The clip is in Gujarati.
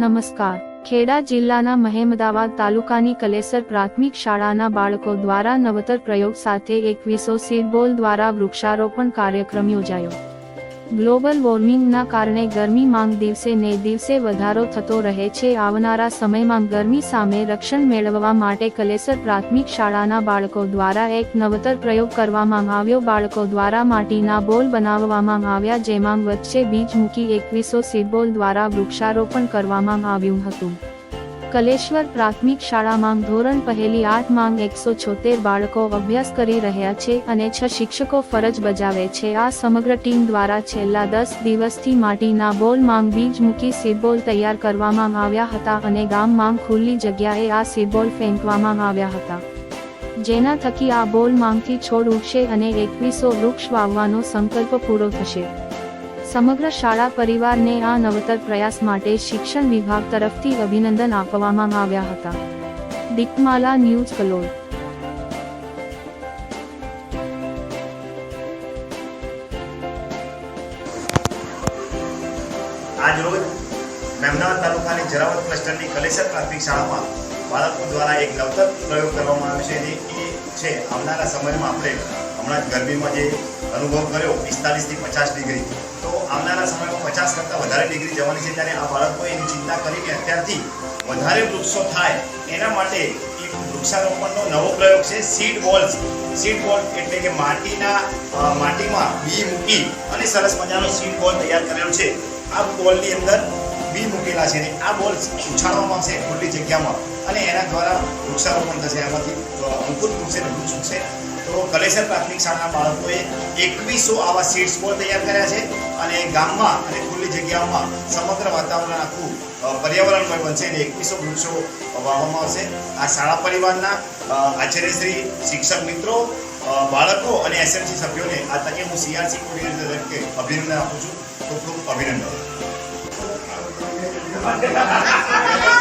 નમસ્કાર. ખેડા જિલ્લાના મહેમદાવાદ તાલુકાની કલેસર પ્રાથમિક શાળાના બાળકો દ્વારા નવતર પ્રયોગ સાથે એકવીસો સીડબોલ દ્વારા વૃક્ષારોપણ કાર્યક્રમ યોજાયો. ગ્લોબલ વોર્મિંગના કારણે ગરમી માંગ દિવસે ને દિવસે વધારો થતો રહે છે. આવનારા સમયમાં ગરમી સામે રક્ષણ મેળવવા માટે કલેસર પ્રાથમિક શાળાના બાળકો દ્વારા એક નવતર પ્રયોગ કરવામાં આવ્યો. બાળકો દ્વારા માટીના બોલ બનાવવામાં આવ્યા, જેમાં વચ્ચે બીજ મૂકી એકવીસો સીડબોલ દ્વારા વૃક્ષારોપણ કરવામાં આવ્યું હતું. કલેશ્વર પ્રાથમિક શાળામાં ધોરણ પહેલી આઠ માંગ એકસો છોતેર બાળકો અભ્યાસ કરી રહ્યા છે અને છ શિક્ષકો ફરજ બજાવે છે. આ સમગ્ર ટીમ દ્વારા છેલ્લા દસ દિવસથી માટીના બોલ માંગ બીજ મૂકી સિબોલ તૈયાર કરવામાં આવ્યા હતા અને ગામ માંગ ખુલ્લી જગ્યાએ આ સીડબોલ ફેંકવામાં આવ્યા હતા. જેના થકી આ બોલ માંગથી છોડ ઉગશે અને એકવીસો વૃક્ષ વાવવાનો સંકલ્પ પૂરો થશે. સમગ્ર શાળા પરિવારને આ નવતર પ્રયાસ માટે શિક્ષણ વિભાગ તરફથી અભિનંદન આપવામાં આવ્યા હતા. દીપમાલા ન્યૂઝ કલોલ. આજ રોજ મહેમદાવાદ તાલુકાની જરાવત ક્લસ્ટરની કલેસર પ્રાથમિક શાળામાં બાળકો દ્વારા એક નવતર પ્રયોગ કરવામાં આવે છે એ છે. આવનારા સમયમાં આપણે હમણાં ગરમીમાં જે અનુભવ કર્યો, પિસ્તાલીસથી પચાસ ડિગ્રી. તો આવનારા સમયમાં પચાસ કરતાં વધારે ડિગ્રી જવાની છે, ત્યારે આ બાળકોએ એની ચિંતા કરીને અત્યારથી વધારે વૃક્ષો થાય એના માટે એક વૃક્ષારોપણનો નવો પ્રયોગ છે સીડ બોલ્સ સીડ બોલ એટલે કે માટીના માટીમાં બી મૂકી અને સરસ મજાનો સીડ બોલ તૈયાર કરેલો છે. આ બોલની અંદર બી મૂકેલા છે ને આ બોલ ઉછાળવામાં આવશે ખુલ્લી જગ્યામાં. અને એના દ્વારા વૃક્ષારોપણ થશે. એમાંથી અંકુર મૂકશે ને વૃક્ષ ઉગશે તો કલેસર પ્રાથમિક શાળાના બાળકોએ એકવીસો આવા સીડ્સ બોલ તૈયાર કર્યા છે અને ગામમાં અને ખુલ્લી જગ્યાઓમાં સમગ્ર વાતાવરણ આખું પર્યાવરણમય બનશે અને એકવીસો વૃક્ષો વાવવામાં આવશે. આ શાળા પરિવારના આચાર્યશ્રી, શિક્ષક મિત્રો બાળકો અને એસએમસી સભ્યોને આ તકે હું સીઆરસી કોર્ડિનેટર તરીકે અભિનંદન આપું છું. ખૂબ ખૂબ અભિનંદન. Thank you.